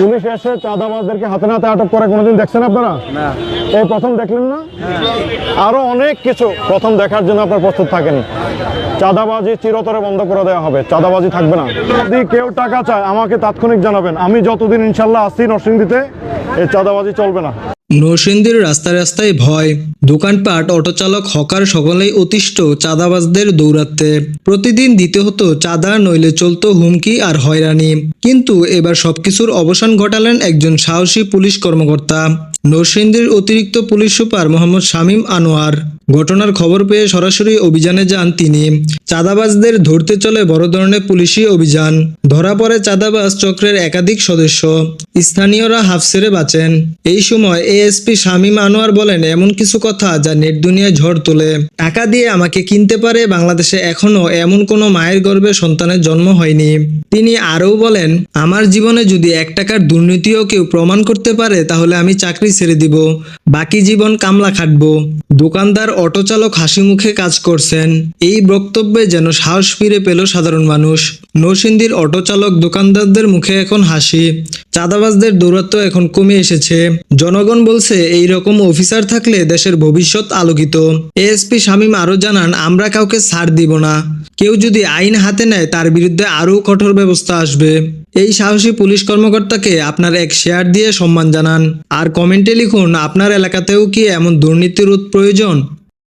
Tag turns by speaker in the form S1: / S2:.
S1: Police এসে চাঁদাবাজদেরকে হাতে নাতে আটক করে কোনোদিন দেখছেন আপনারা? এই প্রথম দেখলেন না? আরও অনেক কিছু প্রথম দেখার জন্য আপনার প্রস্তুত থাকেন। চাঁদাবাজি চিরতরে বন্ধ করে দেওয়া হবে। চাঁদাবাজি থাকবে না। যদি কেউ টাকা চায় আমাকে তাৎক্ষণিক জানাবেন। আমি যতদিন ইনশাল্লাহ আসছি নরসিংদীতে এই চাঁদাবাজি চলবে না।
S2: নরসিংদীর রাস্তায় রাস্তায় ভয়। দোকানপাট, অটোচালক, হকার সকলেই অতিষ্ঠ, চাঁদাবাজদের দৌরাত্মে। প্রতিদিন দিতে হতো চাঁদা, নইলে চলতো হুমকি আর হয়রানি। কিন্তু এবার সবকিছুর অবসান ঘটালেন একজন সাহসী পুলিশ কর্মকর্তা। নরসিংদীর অতিরিক্ত পুলিশ সুপার মোহাম্মদ শামীম আনোয়ার। ঘটনার খবর পেয়ে সরাসরি অভিযানে যান তিনি। চাঁদাবাজদের ধরতে চলে বড় ধরনের পুলিশি অভিযান। ধরা পড়ে চাঁদাবাজ চক্রের একাধিক সদস্য। স্থানীয়রা হাফ ছেড়ে বাঁচেন। এই সময় এএসপি শামীম আনোয়ার বলেন, এমন কিছু কথা যা নেট দুনিয়ায় ঝড় তোলে। টাকা দিয়ে আমাকে কিনতে পারে, বাংলাদেশে এখনও এমন কোনো মায়ের গর্ভে সন্তানের জন্ম হয়নি। তিনি আরও বলেন, আমার জীবনে যদি এক টাকার দুর্নীতিও কেউ প্রমাণ করতে পারে, তাহলে আমি চাকরি ছেড়ে দিব। বাকি জীবন কামলা খাটবো। দোকানদার অটো চালক হাসি মুখে কাজ করছেন। এই বক্তব্যে যেন সাহস ফিরে পেল সাধারণ মানুষ। নরসিংদীর অটো চালক দোকানদারদের মুখে এখন হাসি। চাঁদাবাজদের দৌরাত্ম এখন কমে এসেছে। জনগণ বলছে, এই রকম অফিসার থাকলে দেশের ভবিষ্যৎ আলোকিত। এএসপি শামীম আরও জানান, আমরা কাউকে ছাড় দিব না। কেউ যদি আইন হাতে নেয়, তার বিরুদ্ধে আরও কঠোর ব্যবস্থা আসবে। এই সাহসী পুলিশ কর্মকর্তাকে আপনার এক শেয়ার দিয়ে সম্মান জানান। আর কমেন্টে লিখুন, আপনার এলাকাতেও কি এমন দুর্নীতির রোধ প্রয়োজন?